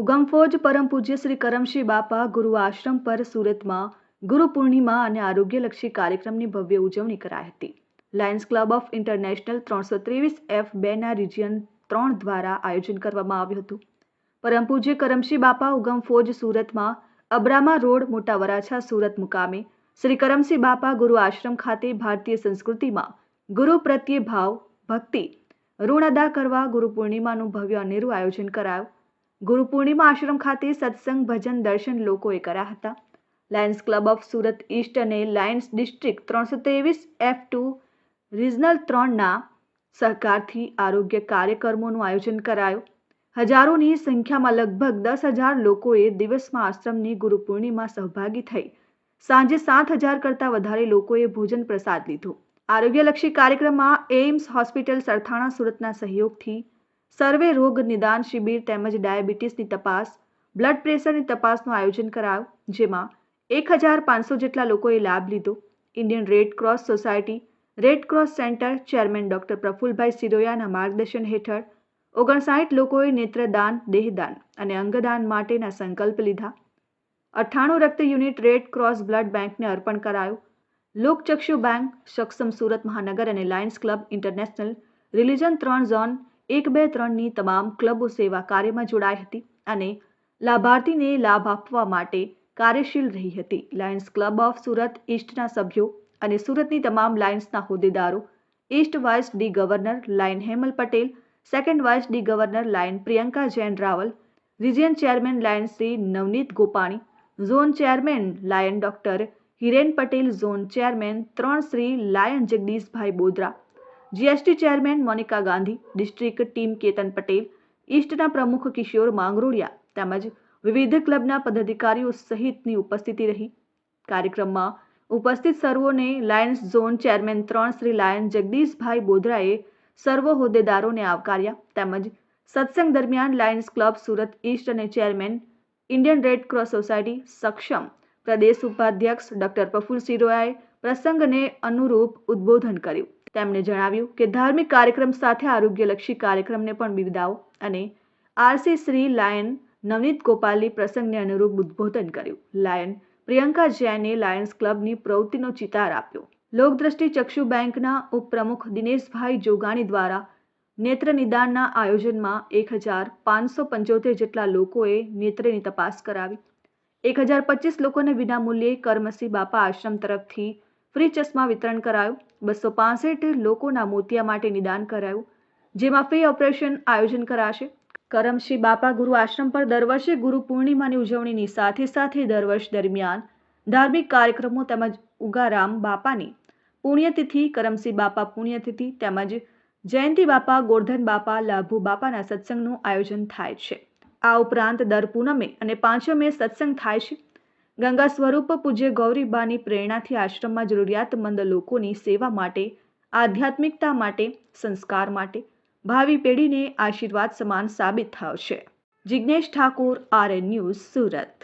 ઉગમફોજ પરમ પૂજ્ય શ્રી કરમશી બાપા ગુરુ આશ્રમ પર સુરતમાં ગુરુ પૂર્ણિમા અને આરોગ્યલક્ષી કાર્યક્રમની ભવ્ય ઉજવણી કરાઈ હતી. લાયન્સ ક્લબ ઓફ ઇન્ટરનેશનલ ત્રણસો ત્રેવીસ એફ બેના રિજિયન ત્રણ દ્વારા આયોજન કરવામાં આવ્યું હતું. પરમ પૂજ્ય કરમશી બાપા ઉગમફોજ સુરતમાં અબ્રામા રોડ, મોટા વરાછા સુરત મુકામે શ્રી કરમશી બાપા ગુરુ આશ્રમ ખાતે ભારતીય સંસ્કૃતિમાં ગુરુ પ્રત્યે ભાવ, ભક્તિ, ઋણ અદા કરવા ગુરુ પૂર્ણિમાનું ભવ્ય અનેરું આયોજન કરાયું. ગુરુ પૂર્ણિમા આશ્રમ ખાતે સત્સંગ ભજન દર્શન લોકોએ કર્યા હતા. Lions club of Surat east અને લાયન્સ ડિસ્ટ્રિક્ટ ત્રણસો ત્રેવીસ એફ ટુ રિજનલ ત્રણના સહકારથી આરોગ્ય કાર્યક્રમોનું આયોજન કરાયું. હજારોની સંખ્યામાં લગભગ દસ હજાર લોકોએ દિવસમાં આશ્રમની ગુરુ પૂર્ણિમા સહભાગી થઈ. સાંજે સાત હજાર કરતાં વધારે લોકોએ ભોજન પ્રસાદ લીધો. આરોગ્યલક્ષી કાર્યક્રમમાં એઇમ્સ હોસ્પિટલ સરથાણા સુરતના સહયોગથી સર્વે રોગ નિદાન શિબિર તેમજ ડાયાબિટીસની તપાસ, બ્લડ પ્રેશરની તપાસનું આયોજન કરાયું જેમાં એક હજાર પાંચસો જેટલા લોકોએ લાભ લીધો. Indian Red Cross society, Red Cross center chairman doctor Prafulbhai સિરોયાના માર્ગદર્શન હેઠળ ઓગણસાઠ લોકોએ નેત્રદાન, દેહદાન અને અંગદાન માટેના સંકલ્પ લીધા. અઠ્ઠાણું રક્ત યુનિટ રેડ ક્રોસ બ્લડ બેંકને અર્પણ કરાયું. લોકચક્ષુ બેંક, સક્ષમ સુરત મહાનગર અને લાયન્સ ક્લબ ઇન્ટરનેશનલ, રિલિજન ત્રણ ઝોન એક, બે, ત્રણની તમામ ક્લબો સેવા કાર્યમાં જોડાઈ હતી અને લાભાર્થીને લાભ આપવા માટે કાર્યશીલ રહી હતી. લાયન્સ ક્લબ ઓફ સુરત ઈસ્ટના સભ્યો અને સુરતની તમામ લાયન્સના હોદ્દેદારો, east vice D governor lion Hemal Patel, second vice D governor lion Priyanka Jain Raval, region chairman lion Shri Navneet Gopani, zone chairman lion doctor Hiren Patel, zone chairman ત્રણ Shri lion Jagdishbhai Bodra GST chairman Monika Gandhi district team Ketan Patel ઈસ્ટના પ્રમુખ કિશોર માંગરોળિયા તેમજ વિવિધ ક્લબના પદાધિકારીઓ સહિતની ઉપસ્થિતિ રહી. કાર્યક્રમમાં ઉપસ્થિત સર્વોને લાયન્સ ઝોન ચેરમેન ત્રણ શ્રી લાયન જગદીશભાઈ બોધરાએ સર્વ હોદ્દેદારોને આવકાર્યા તેમજ સત્સંગ દરમિયાન લાયન્સ ક્લબ સુરત ઈસ્ટ અને chairman Indian Red Cross society સક્ષમ પ્રદેશ ઉપાધ્યક્ષ ડોક્ટર પ્રફુલ સિરોયાએ પ્રસંગને અનુરૂપ ઉદ્બોધન કર્યું. તેમણે જણાવ્યું કે ધાર્મિક કાર્યક્રમ સાથે આરોગ્યલક્ષી કાર્યક્રમને પણ બિરદાવો અને આરસી શ્રી લાયન નવનીત ગોપાલની પ્રસંગને અનુરૂપ ઉદ્બોધન કર્યું. લાયન પ્રિયંકા જૈને લાયન્સ ક્લબની પ્રવૃત્તિનો ચિતાર આપ્યો. લોકદ્રષ્ટિ ચક્ષુ બેંકના ઉપપ્રમુખ દિનેશભાઈ જોગાણી દ્વારા નેત્ર નિદાનના આયોજનમાં એક હજાર પાંચસો પંચોતેર જેટલા લોકોએ નેત્રની તપાસ કરાવી. એક હજાર પચીસ લોકોને વિનામૂલ્યે કરમસી બાપા આશ્રમ તરફથી ફ્રી ચશ્મા વિતરણ કરાયું. બસો પાસઠ લોકોના મોતિયા માટે નિદાન કરાયું, જેમાં ફ્રી ઓપરેશન આયોજન કરાશે. કરમશી બાપા ગુરુ આશ્રમ પર દર વર્ષે ગુરુ પૂર્ણિમાની ઉજવણીની સાથે સાથે દર વર્ષ દરમિયાન ધાર્મિક કાર્યક્રમો તેમજ ઉગારામ બાપાની પુણ્યતિથિ કરમસી બાપા પુણ્યતિથિ તેમજ જયંતિ બાપા, ગોરધન બાપા, લાભુ બાપાના સત્સંગનું આયોજન થાય છે. આ ઉપરાંત દર પૂનમે અને પાંચમે સત્સંગ થાય છે. ગંગા સ્વરૂપ પૂજ્ય ગૌરીબાની પ્રેરણાથી આશ્રમમાં જરૂરિયાતમંદ લોકોની સેવા માટે, આધ્યાત્મિકતા માટે, સંસ્કાર માટે ભાવિ પેઢીને આશીર્વાદ સમાન સાબિત થશે. Jignesh Thakor R N news Surat.